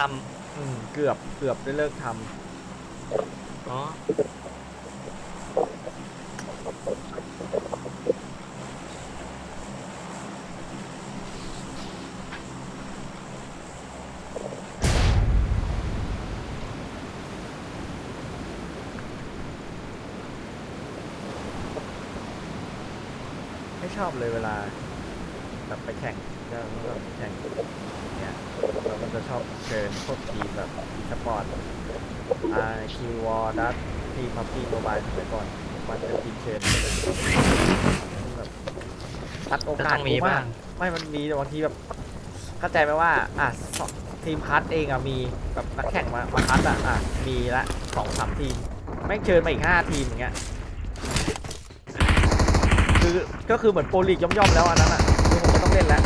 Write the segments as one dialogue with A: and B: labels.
A: เลิกท
B: อืมเกือบเกือบได้เลิกทำำ
A: อ๋อ
B: ไม่ชอบเลยเวลาแบบไปแข่งก็แบบแข่งเนี่ยแล้วมันจะชอบเชิญพวกทีมแบบอีสปอร์ตอาคิววอร์ดัตทีมพับจีโมบายสมัยก่อนมันเป็นทีมเชิญแบบตัดโอกาส
A: ก็ต้องมี
B: กูมาก
A: บ้าง
B: ไม่มันมีแต่บางทีแบบเข้าใจไหมว่าอะสองทีมคัดเองอะมีแบบนักแข่งมามาคัดอะอะมีละสองสามทีมแม่งเชิญมาอีกห้าทีมอย่างเงี้ยคือก็คือเหมือนโปรลีกย่อมๆแล้วอันนั้นอะคือผมไม่ต้องเล่นแล้ว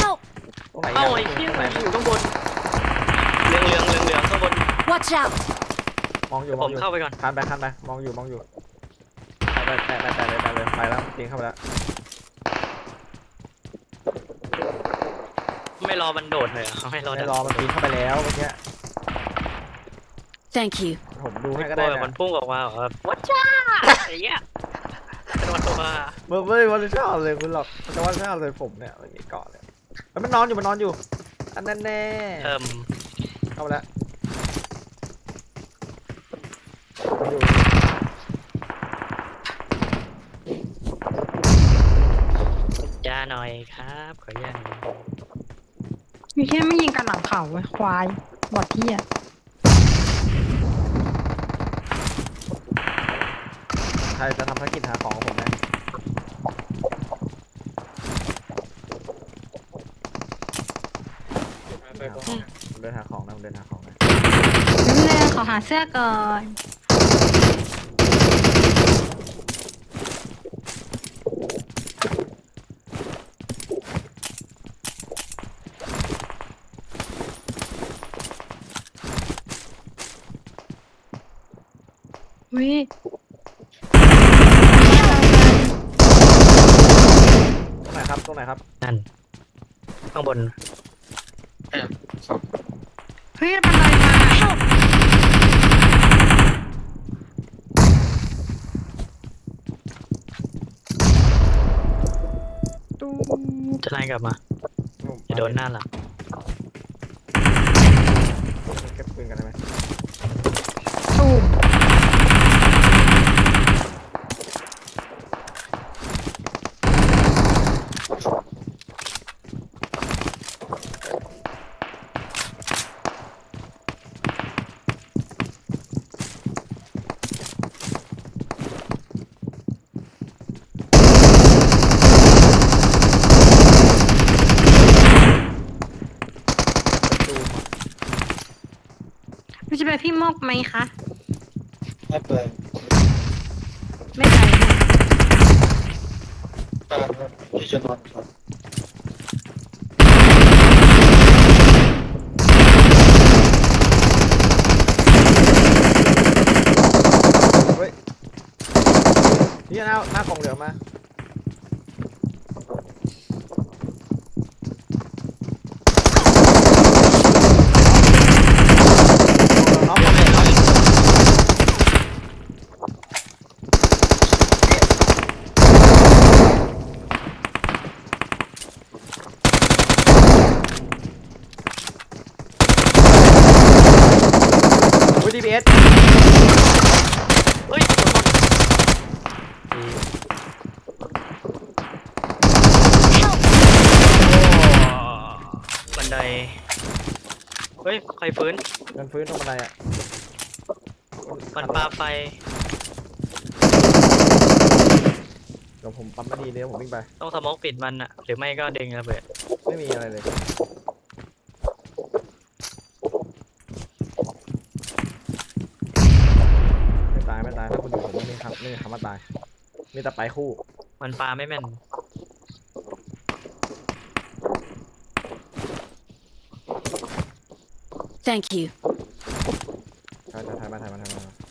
C: Help!
B: ตรงไหน
A: เอ้า
B: อะ
A: ไอ้เหี้ย
B: ตรงไหน
A: มันอยู่ข้างบนเหลืองเหลืองเหลืองเหลืองข้างบน
C: Watch out!
B: มองอยู่ม
A: ผ
B: อง
A: ม
B: อยู่
A: เข้าไปก่อน
B: คันไปคันไปมองอยู่มองอยู่ไปไปไปไปไปเลยไปเลยไปแล้วจริงเข้าไปแล้ว
A: ไม่รอมันโดดเลยเหรอไม่รอ
B: ไม่รอมันปีนเข้าไปแล้วเมื่อกี้
C: Thank you.
B: ผมดูให้
A: ไม่
B: ก็
A: กลั
B: ได้
A: ว
B: นะ
A: มันพุ่งออกมาเหรอวัดจ้าไอ้เหี้ยโดนตัวมา
B: เมื่อไม่ได้วันชอบเลยคุณหรอกแต่ว่าชอบเลยผมเนี่ยมันมีเกาะเลยเอ้ยมันนอนอยู่มันนอนอยู่ อันนั้นแน่
A: เอิ่ม
B: เข้าไปแล้วอยู่
A: ยาหน่อยครับ ขอยาหน่อย
D: มีแค่ไม่ยิงกันหลังเขาไว้ยควายบอดที่อะ
B: ใครจะทำภารกิจหาของของผมไหมผมเดินหาของนะผมเดินหาของนะ
D: นิดนึงขอหาเสื้อก่อน วิ
B: ตรงไหนครับ ตรงไหนครับ
A: นั่น ข้างบน
D: เฮ้ยบันไดมา
C: Help!
D: ตู
A: จะไล่กลับมา จะโดนหน้าหลัง
B: เก็บปืนกันได้ไหม
D: จะไปพี่มกไหมคะ
E: ไม่เปิด
D: ไม่ไป
E: ตามครับที่จะนอนครับ
B: เฮ้ยนี่หน้าหน้ากล่องเหลืองมาน้องน้องน้อง วิดีพีเอส
A: เฮ้ยโดนบันได เฮ้ย ใครฟื้น
B: กันฟื้นตรงบันไดอะ
A: มันปลาไฟ
B: เดี๋ยวผมปั๊มไม่ดีเดี๋ยวผมวิ่งไป
A: ต้องสมองปิดมันอะหรือไม่ก็ดึงระเบิด
B: ไม่มีอะไรเลยไม่ตายไม่ตายถ้าคุณอยู่ผ มไม่มีครับไม่มีคำว่าตาย มีแต่ไปคู่
A: มันปลาไม่แม่น
C: Thank you.
B: ถ่ายถ่ายถ่ายมาถ่ายมาถ่ายมา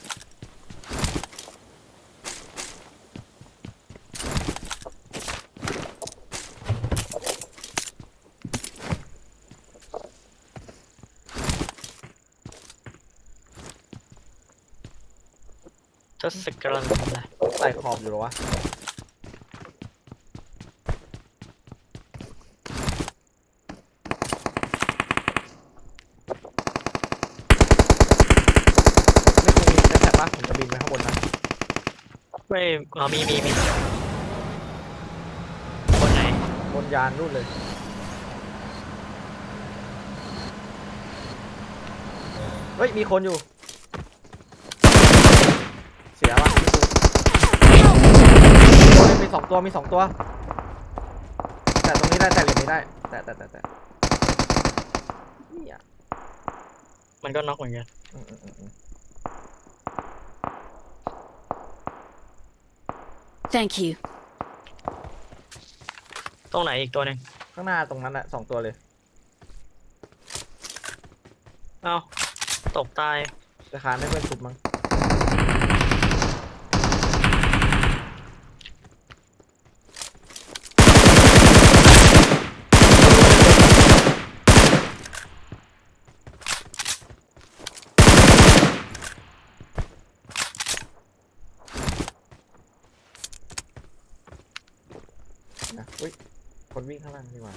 A: จะสกรันนะ
B: ใส่ขอบอยู่เหรอวะไม่คงมีแค่ปะผมจะบินไปข้างบนนะ
A: ไม่อ๋อมีมีมีคนไหน
B: บนยานนู่นเลยเฮ้ยมีคนอยู่ เสียวะมีสองตัวมีสองตัว แต่ตรงนี้ได้แต่เหรียญนี้ได้ แต่แต่แต่แต่นี่อะ
A: มันก็น็อกเหมือนกัน
B: อืมอืมอืมอืม
C: Thank you.
A: ตรงไหนอีกตัวหนึ่ง
B: ข้างหน้าตรงนั้นแหละสองตัวเลย
A: เอ้าตกตาย
B: จะคานให้เพื่อนชุบมั้ง นะอุ้ย คน วิ่งข้างล่างดีกว่า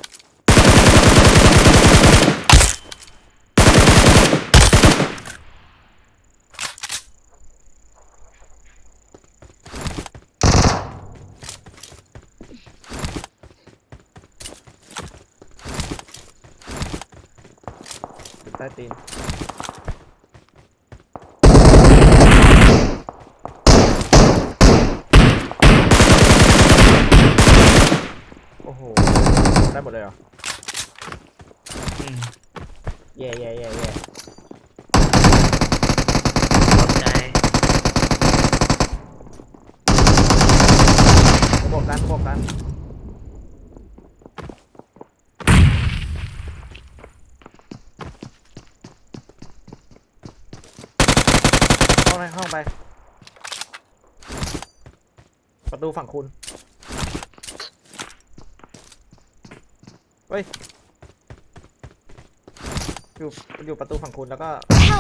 B: ใต้ตีน โอ้โห ได้หมดเลยเหรอ
A: อืม
B: แย่แย่แย่แย่
A: ขอบใจ
B: บวกกันบวกกันเข้าในห้องไป ประตูฝั่งคุณ เฮ้ย อยู่อยู่ประตูฝั่งคุณแล้วก็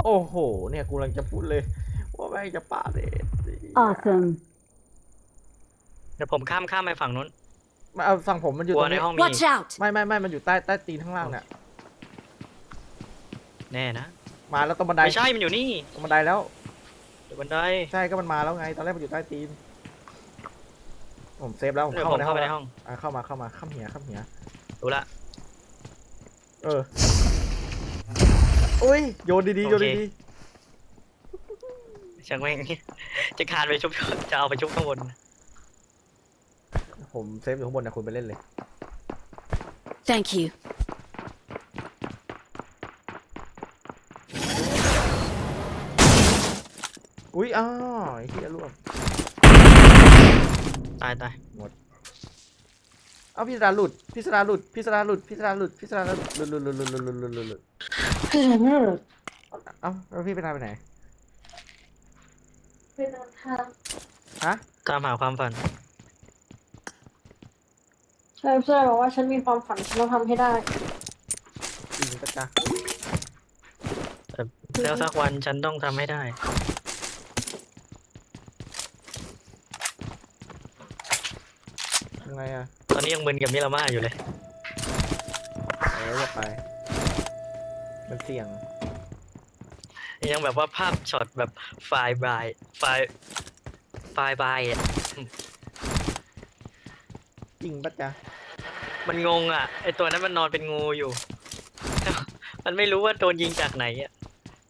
B: โอ้โห เนี่ยกูกำลังจะพูดเลย ว่าแม่งจะปาดเดท
C: Awesome.
A: เดี๋ยวผมข้ามข้ามไปฝั่งนู้น
B: มาเอาฝั่งผมมันอยู่
A: กลั
B: ต
A: ว
B: รง
A: ใน
B: นี้
A: ห้องมี
C: Watch out.
B: ไม่ไม่ไม่มันอยู่ใต้ใต้ตีนข้างล่างเนี่ย
A: แน่นะ
B: มาแล้วตรงบันได
A: ไม่ใช่มันอยู่นี่
B: ตรงบันไดแล้ว
A: เดี๋ยวบันได
B: ใช่ก็มันมาแล้วไง ตอนแรกมันอยู่ใต้ตีน ผมเซฟแล้วผม
A: เดี๋ยว
B: เข้า
A: ผม
B: มาใน
A: เข้าไปใน
B: ห้
A: ห้
B: อง
A: อง
B: อะเข้ามาเข้ามาข้ามเหียข้ามเหีย
A: ดูละ
B: เอออุ้ยโยนดีๆโยน
A: โอเค
B: ดี
A: ช่างแม่งจะคานไปชุบจะเอาไปชุบข้างบน
B: ๆผมเซฟอยู่ข้างบนนะคุณไปเล่นเลย
C: Thank you.
B: อุ้ยอ้าวไอ้เหี้ยร่วง
A: ตายตาย
B: เอาพิสดารหลุดพิสดารหลุดพิสดารหลุดพิสดารหลุดพิสดารหลุดหลุดหลุดหลุดหลุดหลุดหลุดหลุดหลุดหลุดเอ้าแล้วพี่ไปนายไปไหนฮะ
A: ตามหาความฝัน
D: ใช่เพื่อนบอกว่าฉันมีความฝันฉันต้องทำให้ได้
B: จริงปะจ๊ะ
A: แล้วสักวันฉันต้องทำให้ได้
B: ยังไงอะ
A: อนนี้ยังมึนกับมิรามาอยู่เลย
B: เออจะไป มันเสี่ยง
A: ยังแบบว่าภาพช็อตแบบไฟล์บายไฟล์ไฟล์บายอะ
B: จริงปะจ๊ะ
A: มันงงอะไอตัวนั้นมันนอนเป็นงูอยู่ มันไม่รู้ว่าโดนยิงจากไหนอะ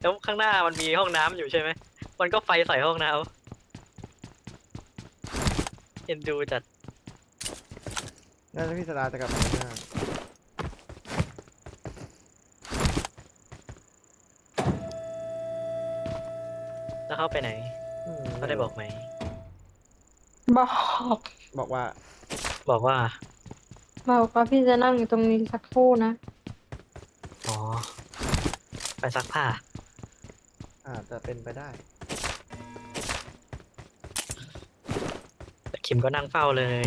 A: แล้วข้างหน้ามันมีห้องน้ำอยู่ใช่ไหม มันก็ไฟใส่ห้องน้ำเอ็นดูจัด
B: น่าจะพิสดารจะกลับมาเนี่ย
A: แล้วเข้าไปไหน
B: อืม
A: เขาได้บอกไหม
D: บอก
B: บอกว่า
A: บอกว่า
D: บอกว่าพี่จะนั่งอยู่ตรงนี้สักครู่นะ
A: อ๋อ ไปซักผ้า
B: อาจจะเป็นไปได้
A: แต่คิมก็นั่งเฝ้าเลย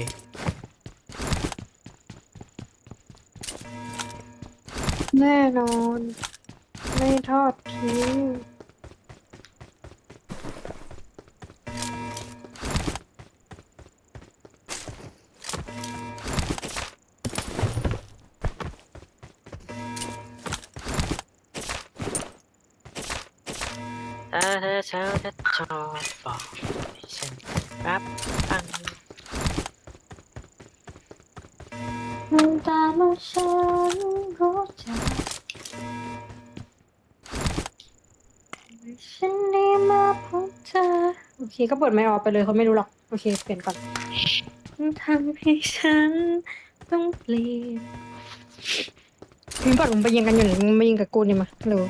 D: แน่นอน ไม่ทอดทิ้ง
A: ฉัน
D: ได้มาพบเธอโอเค ก็เปิดไม่ออกไปเลยเขาไม่รู้หรอก โอเค เปลี่ยนก่อนทำให้ฉันต้องเปลี่ยนมึงบอกมึงไปยิงกันอยู่ไหนมึงมายิงกับกูนี่มาเร็ว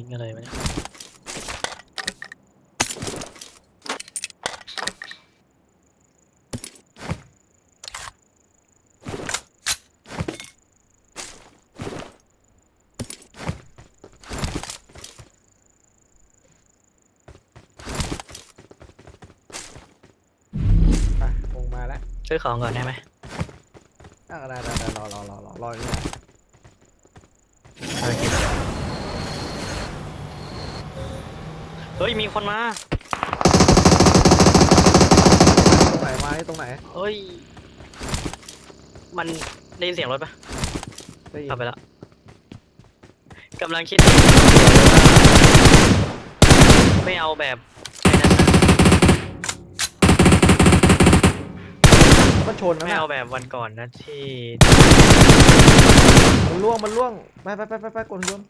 A: ทิ้งอะไรมาเนี่ย
B: ไปวงมาแล้ว
A: ซื้อของก่อนได้ไหม
B: อะได้ได้ได้รอรอรอรอรออยู่นี่นะ
A: เฮ้ยมีคนมา
B: ตรงไหนมาที่ตรงไหน
A: เฮ้ย มันได้ยินเสียงรถปะ
B: ได้ยิน
A: ขับไปแล้วกำลังคิด ไม่เอาแบบไอ้นั้นนะ
B: มันชนนะ
A: ไม่
B: น่ะ
A: เอาแบบวันก่อนนะที่
B: มันล่วงมันล่วงไปไปไปไปไปกดยนต์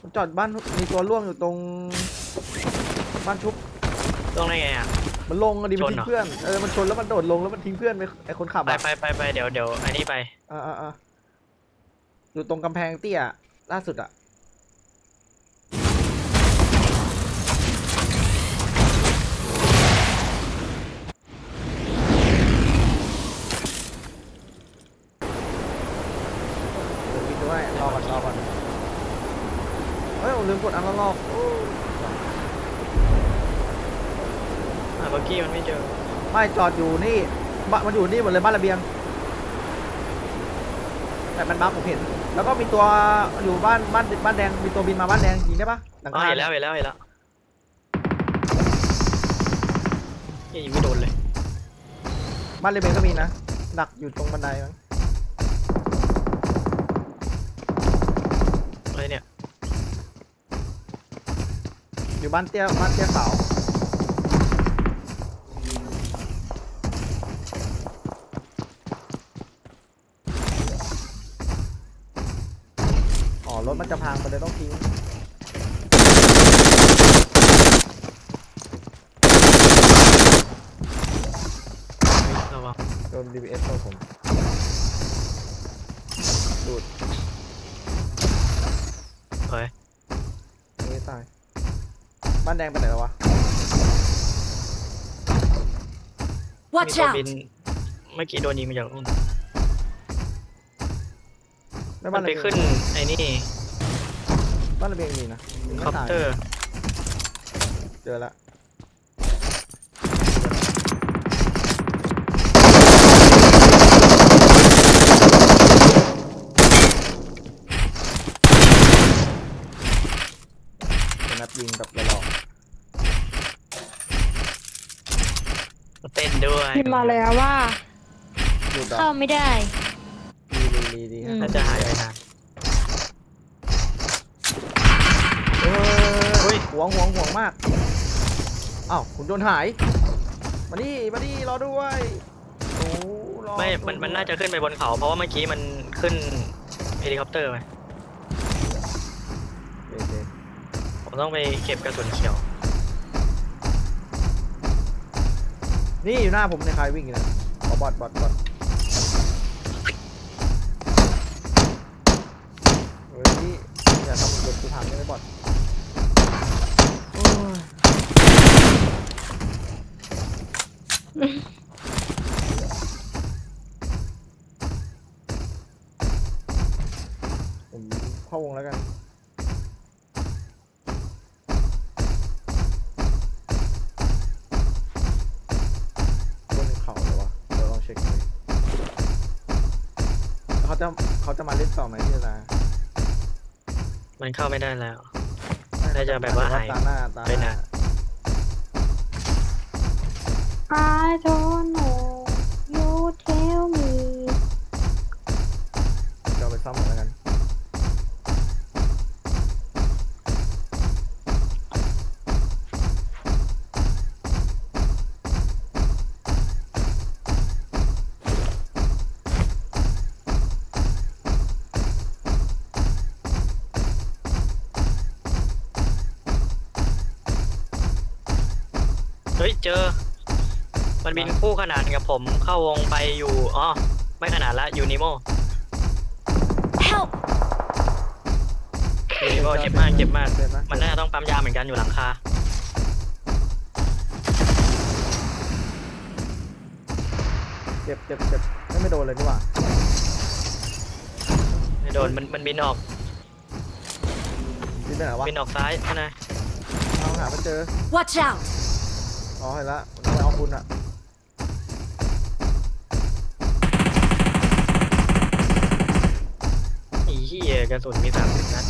B: มันจอดบ้านมีตัวล่วงอยู่ตรง บ้านชุบ
A: ต้องได้ไงอะ
B: มันลงอะดิมัน
A: ชน
B: ทิ้
A: เหรอ
B: งเพื่อนเออมันชนแล้วมันโดดลงแล้วมันทิ้งเพื่อนไปไอคนขับ
A: ไป
B: อะ
A: ไปไปไปเดี๋ยวเดี๋ยวอันนี้ไป
B: อ่าอ่าอ่าอยู่ตรงกำแพงเตี้ยล่าสุดอะเดี๋ยวกินด้วยรอก่อนรอก่อนเฮ้ยผมลืมกดอันละรอบโอ้
A: อ่ะเมื่อกี้มันไม่เจอ
B: ไม่จอดอยู่นี่บ้านมันอยู่นี่หมดเลยบ้านระเบียง แต่มันบั๊กผมเห็น แล้วก็มีตัวอยู่บ้านบ้านบ้านแดงมีตัวบินมาบ้านแดงยิงได้ปะหลัง
A: อ๋อ
B: คา
A: เห็นแล้วเห็นแล้วเห็นแล้วนี่ยิงไม่โดนเลย
B: บ้านระเบียงก็มีนะดักอยู่ตรงบันไดมั้ง
A: อะไรเนี่ย
B: อยู่บ้านเตี้ยบ้านเตี้ยขาว ถมันจะพังไปเลยต้องทิ้ง
A: ระวัง
B: โดน DBS เข้าผมดูด
A: เฮ้ย
B: ไม่ตาย บ้านแดงไปไหนแล้ววะ
A: มี
C: Watch
A: ตัว
C: out!
A: บินเมื่อกี้โดนยิงมาจากนู่น
B: ไม่
A: มั
B: บ้านน
A: ไป
B: ระเบียง
A: ขึ้นไอ้นี่
B: บ้านระเบียงมีนะยัง
A: ค
B: ไม่
A: อป
B: ตาย
A: เตอร์
B: เจอละเป็นนัดยิงกับระลอก
A: เต้นด้วย
D: พิมพ์มาแล้วว่า
B: หยุดดอ
D: เข้าไม่ได้
B: ดีดีดีดี
D: อืม
A: น่าจะหายไปนาน
B: ห่วงห่วงห่วงมากอ้าวคุณโดนหายมานี่มานี่รอด้วยโอ้รอ
A: ไม่ มัน มันน่าจะขึ้นไปบนเขา เพราะว่าเมื่อกี้มันขึ้นเฮลิคอปเตอร์ไป
B: โอเคโอเค
A: ผมต้องไปเก็บกระสุนเขียว
B: นี่อยู่หน้าผมในยใครวิ่งอยู่นะขอบอดบอดบอดเฮ้ยอย่าทำเกิดกูพังได้ไหมบอดโอ้ย ผมเข้าวงแล้วกัน บนเขาเลยวะเดี๋ยวลองเช็คดูเขาจะเขาจะมาเล่นต่อไหมพี่ตา
A: มันเข้าไม่ได้แล้ว น่าจะแบบว่าหาย
B: ตาหน้าตา
A: ไป
B: หน้า
A: นาน
D: I don't know you tell me
B: จะเอาไปซ่อมหมดแล้วกัน
A: เฮ้ยเจอ มันบินคู่ขนานกับผมเข้าวงไปอยู่อ๋อไม่ขนาดละยูนิโม
C: Help!
A: ยูนิโมเจ็บมากเจ็บมาก
B: เจ็บนะ
A: มันน่าจะต้องปั๊มยาเหมือนกันอยู่หลังคา
B: เจ็บเจ็บเจ็บไม่ไม่โดนเลยนี่หว่า
A: ไม่โดนมันมันบินออก
B: นี่เป็นไหนวะ
A: บินออกซ้ายใช่ไหม
B: เอาหาไม่เจอ
C: Watch out!
B: อ๋อเห็นละมันเอาไปเอาคุณอะ
A: ระสุนมีสามสิบนัด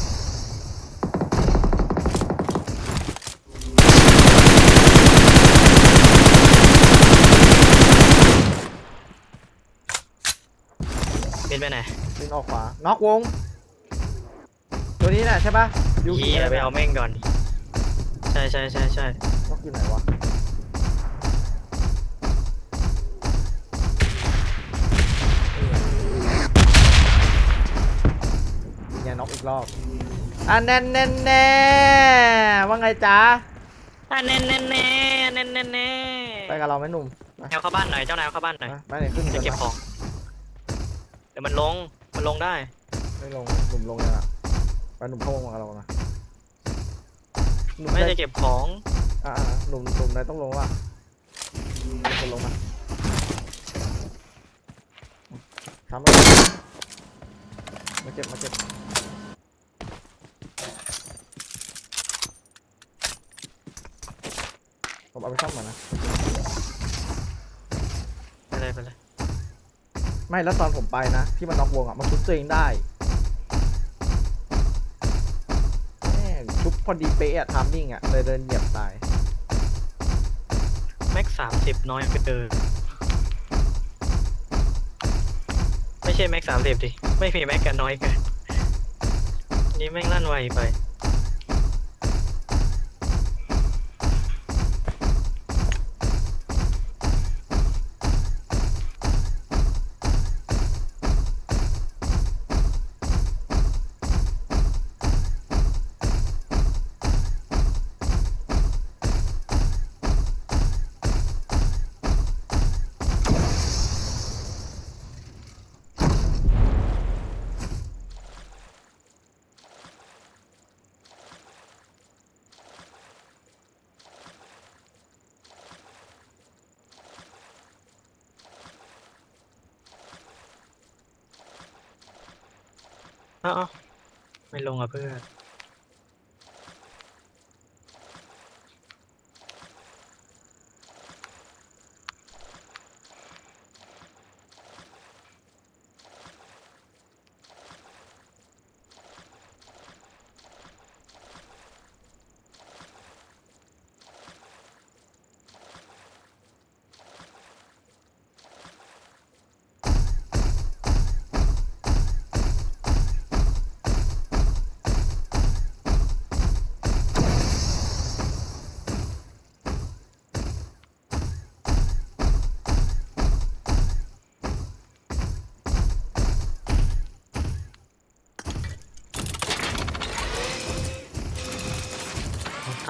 A: บินไปไหน
B: บินออกขวา น็อกวง ตัวนี้แหละใช่ปะยู
A: เหี้ยไปเอาแม่งก่อน ใช่ใช่ใช่ใช่
B: น็อกอยู่ไหนวะ เนี่ยน็อกอีกรอบอะแน่นแน่นแน่ว่าไงจ๊ะ
A: อะแน่แน่แน่แน่แน่แน่
B: ไปกับเราไหมหนุ่ม
A: แนวเข้าบ้านหน่อยเจ้านายเข้าบ้านหน่อย
B: นะไปไหนขึ้น
A: จะ
B: กัน
A: เก็บ
B: นะ
A: ของเดี๋ยวมันลงมันลงได้
B: ไม่ลงหนุ่มลงยังอะไปหนุ่มเข้าวงกับเรานะหนุ่ม
A: ไม่
B: ได้
A: จะเก็บของ
B: อ่าหนุ่มหนุ่มนายต้องลงว่ะมีคนลงมาทำอะไรมาเก็บมาเก็บ ผมเอาไปซ่อมก่อนนะ
A: ไปเลยไปเลย
B: ไม่แล้วตอนผมไปนะ ที่มันน็อกวงอะ มันชุบตัวเองได้แม่งชุบพอดีเป๊ะอะทามมิ่งอะเลยเดินเหยียบตาย
A: แม็กสามสิบน้อยไปเกินไม่ใช่แม็กสามสิบดิ ไม่มีแม็กกันน้อยเกินนี่แม่งลั่นไวไป อ้าไม่ลงอะเพื่อน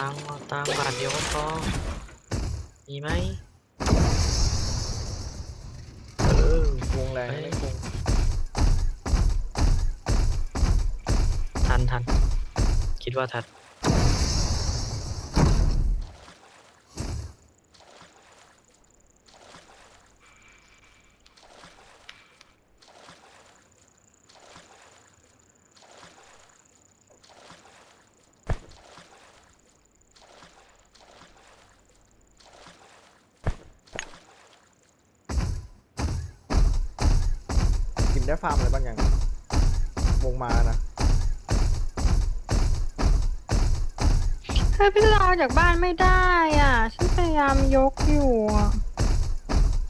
A: ตังค์เอาตังค์บาทเดียวก็พอมีไหมเออ
B: วงแรง
A: เฮ้ย
B: ไม่คง
A: ทันทันคิดว่าทัน
B: ฟาร์มอะไรบ้างยังวงมานะ
D: เฮ้ยพี่เราจากบ้านไม่ได้อะ ฉันพยายามยกอยู่อะ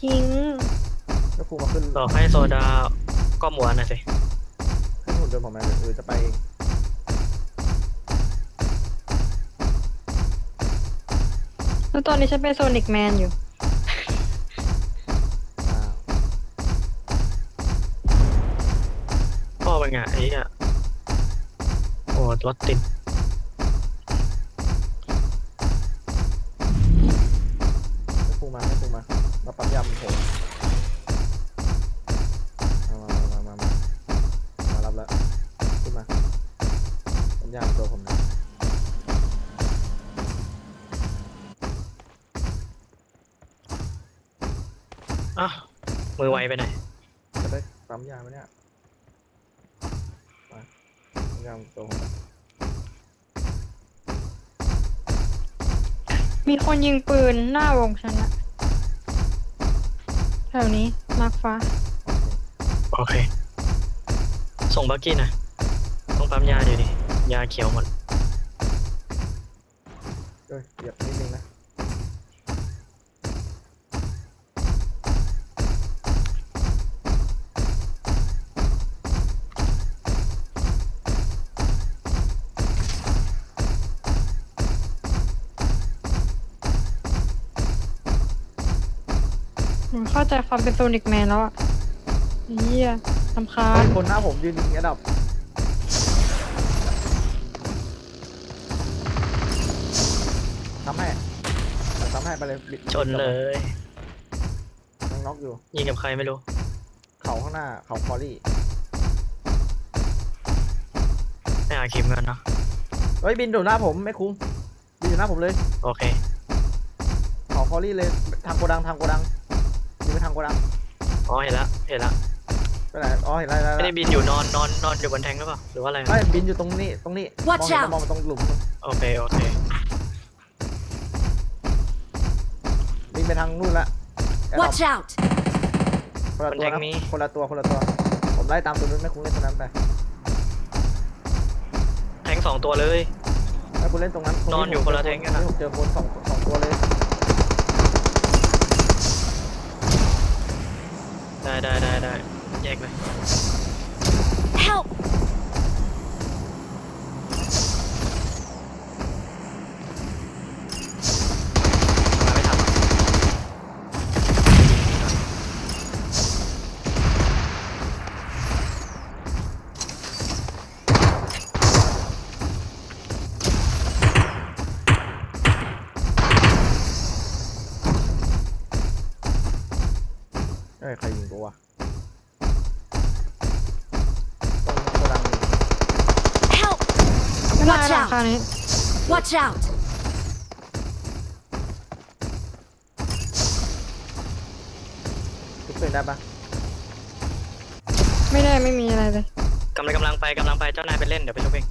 D: จริง
B: แล้วครูมาขึ้น
A: บอกให้โซดาก็หมวนนะสิ
B: ขึ้นหุ่นยนต์ผมไหมหรือจะไปเอง
D: แล้วตอนนี้ฉันเป็นโซนิกแมนอยู่
B: อ
A: เป็นไอ้อะโอ้รถติด
B: มีคนยิ
D: งปืนหน้าวงฉันอะแถวนี้มาร์คฟ้า
B: โอเค
A: โอเคส่งบักกี้นะต้องปั๊มยาอยู่ดิ ยาเขียวหมด
B: เอ้ยเหยียบนิดนึง
D: ใจความเป็นโซนิกแมนแล้วอะเฮียทำคา
B: เฮ้
D: ญ
B: ยคนหน้าผมยืนยิงระดับทำให้เดี๋ยวทำให้ไปเลยบิด
A: ชนเลย
B: ยังน็อกอยู่
A: ยิงกับใครไม่รู้
B: เขาข้างหน้า เขาคอรี่
A: ไม่หาคลิปกันเนาะ
B: เฮ้ยบินอยู่หน้าผมไม่คุ้มบินอยู่หน้าผมเลย
A: โอเค
B: เขาคอรี่เลย ทางโกดังทางโกดังบินไป ทางโกดัง
A: อ๋อเห็นละเห็นละ
B: ไปไหนอ๋อเห็นแล้วเห็นแล้ว
A: ไม่ได้บินอยู่นอนนอนนอนอยู่บนแทงหรือเปล่าหรือว่าอะไร
B: ไม่บินอยู่ตรงนี้ตรงนี้มอง
C: Watch
B: เห็น
C: out
B: แต่มองมาตรงหลุม
A: โอเคโอเค
B: บินไปทางนู่นละแอร์ดรอป
C: Watch out!
B: คนละ
A: มัน
B: ตัว
A: แทง
B: นะ
A: มี
B: คนละตัวคนละตัว ผมไล่ตามตัวนู้นไม่คุ้มเล่นตัวนั้นไป
A: แทงสองตัวเลย
B: ถ้าคุณเล่นตรงนั้นตรง
A: นอนอยู่
B: ผม
A: คนละ
B: เจ
A: แทงกันนะ
B: ผมเจอคนสองสองตัวเลย
A: ได้ได้ได้ได้แยกเลยา
C: out
D: คานี้
C: Watch out!
B: ทุกปืนได้ปะ
D: ไม่ได้ไม่มีอะไรเลย
A: กำลังกำลังไปกำลังไปเจ้านายไปเล่นเดี๋ยวไปชมเอง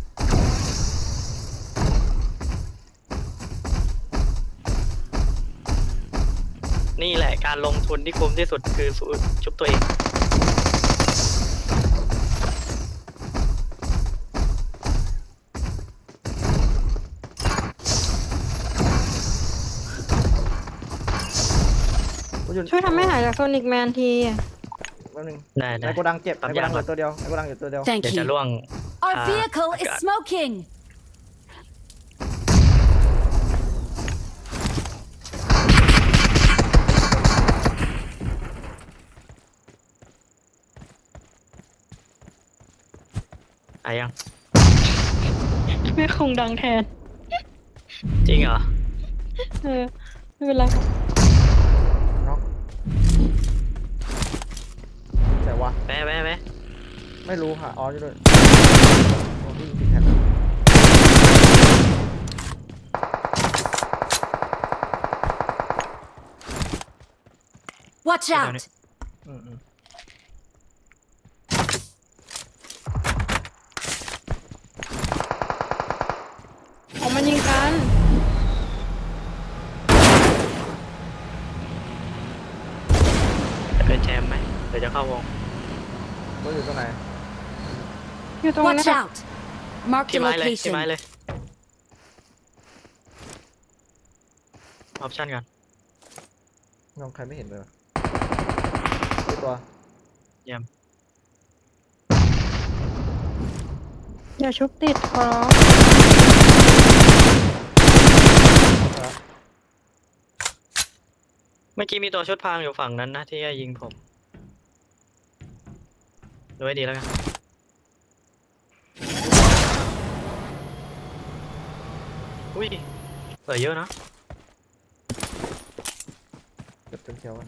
A: นี่แหละการลงทุนที่คุ้มที่สุดคือสู้ชุบตัวเอง
B: กูอยู่
D: ช่วยทำให้หายจากโซนิกแมนทีอะ
B: แป๊บนึง
A: ได้
B: ใน
A: ได้
B: โกดังเจ็บ
A: ปั๊
B: ใน
A: ม
B: โกดัง
A: ยา
B: เห
A: ก่
B: ลื
A: อน
B: อตัวเดียวในโกดังอยู่ตัวเดียว
C: Thank
A: เดี๋ยวจะ
C: you.
A: ล่วง
C: Our
A: Ah,
C: vehicle is
A: God.
C: smoking.
A: อายัง
D: ไม่คงดังแทน
A: จริงเหรอ
D: เออไม่เป็นไร
B: น็อกแต่ ว่า
A: แป๊ะแป๊ะแป๊ะ
B: ไม่รู้ค่ะ อ๋ออยู่ด้วยโอ้พี่ยิงผิดแท็บ
C: Watch out!
B: อืมอืม
D: ออกมายิงกัน
A: จะเป็นแชมป์ไหมเดี๋ยวจะเข้าวง
B: ตัวอยู่ตรงไหน
D: อยู่ตรงนั้น
C: Watch
D: ค่ะ
C: out! Marked
A: ที่
C: a
A: ไม้เลยที่ไม้
C: location.
A: เลยออปชั่นก่อน
B: น้องใครไม่เห็นเลยเหรอตัวตัว
D: อย่าชุบติดขอร้อง
B: ครับ
A: เมื่อกี้มีตัวชุดพรางอยู่ฝั่งนั้นนะที่จะยิงผม ดูให้ดีแล้วกันอุ้ยเหลือเยอะนะ
B: เก็บจนเชียวกัน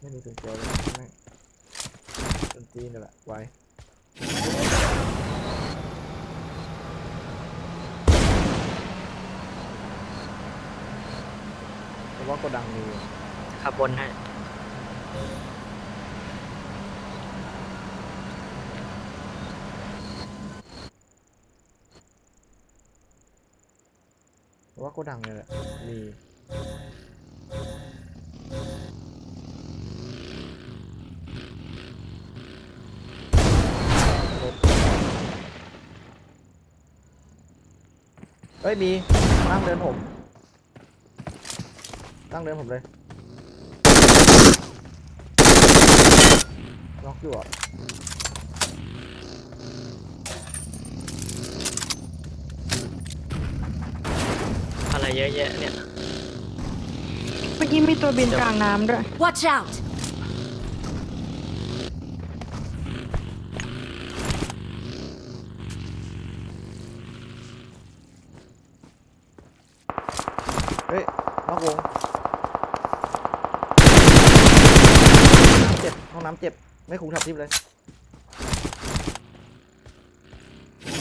B: ไม่มีจนเชียวเลยแม่งจนจีนนี่แหละไว้ ว่าโกดังมีอยู่
A: ขับบนให้
B: แต่ว่าโกดังเนี่ยแหละมีเอ้ยมีตั้งเดินผม ตั้งเดินผมเลยล็อกอยู่อะ
A: อะไรเยอะแยะเนี่ย
D: เมื่อกี้มีตัวบินกลางน้ำด้วย
C: Watch out!
B: เฮ้ยนอกวงน้ำเจ็บ ห้องน้ำเจ็บ ไม่คุ้มทับทิพย์เลย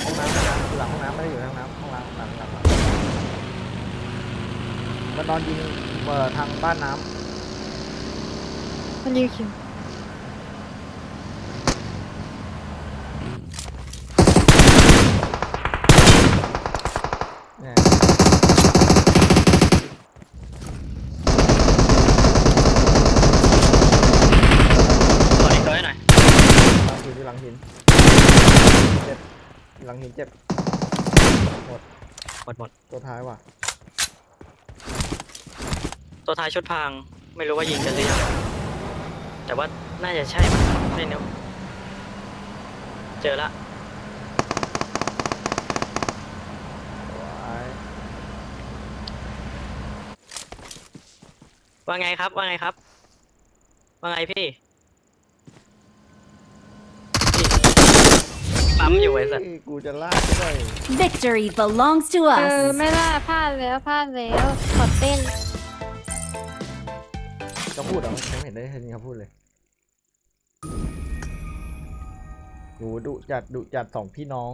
B: ห้องน้ำห้องน้ำอยู่หลังห้องน้ำไม่ได้อยู่ในห้องน้ำห้องน้ำหลังหลังหลังมันนอนยิงเอ่อทางบ้านน้ำ
D: มันยิงคิวำ
B: เนี่ย
A: ขออีกตัวให้หน่อย
B: หลังหินอยู่หลังหิน เจ็บ หลังหินเจ็บ
A: หมดหมด
B: ตัวท้ายว่ะ
A: ตัวท้ายชุดพราง ไม่รู้ว่ายิงกันหรือยังแต่ว่าน่าจะใช่มั้งไม่เนอะเจอละ
B: ว้าย
A: ว่าไงครับ ว่าไงครับ ว่าไงพี่ พี่ปั๊มอยู่ไอ้สัตว์
B: เฮ้ยกูจะลากด้วย
C: Victory belongs to
D: เออ
C: us.
D: ไม่ได้พลาดแล้วพลาดแล้วขอเต้น
B: จะพูดเหรอไม่เห็นได้เห็นเขาพูดเลยโหดุจัดดุจัดสองพี่น้อง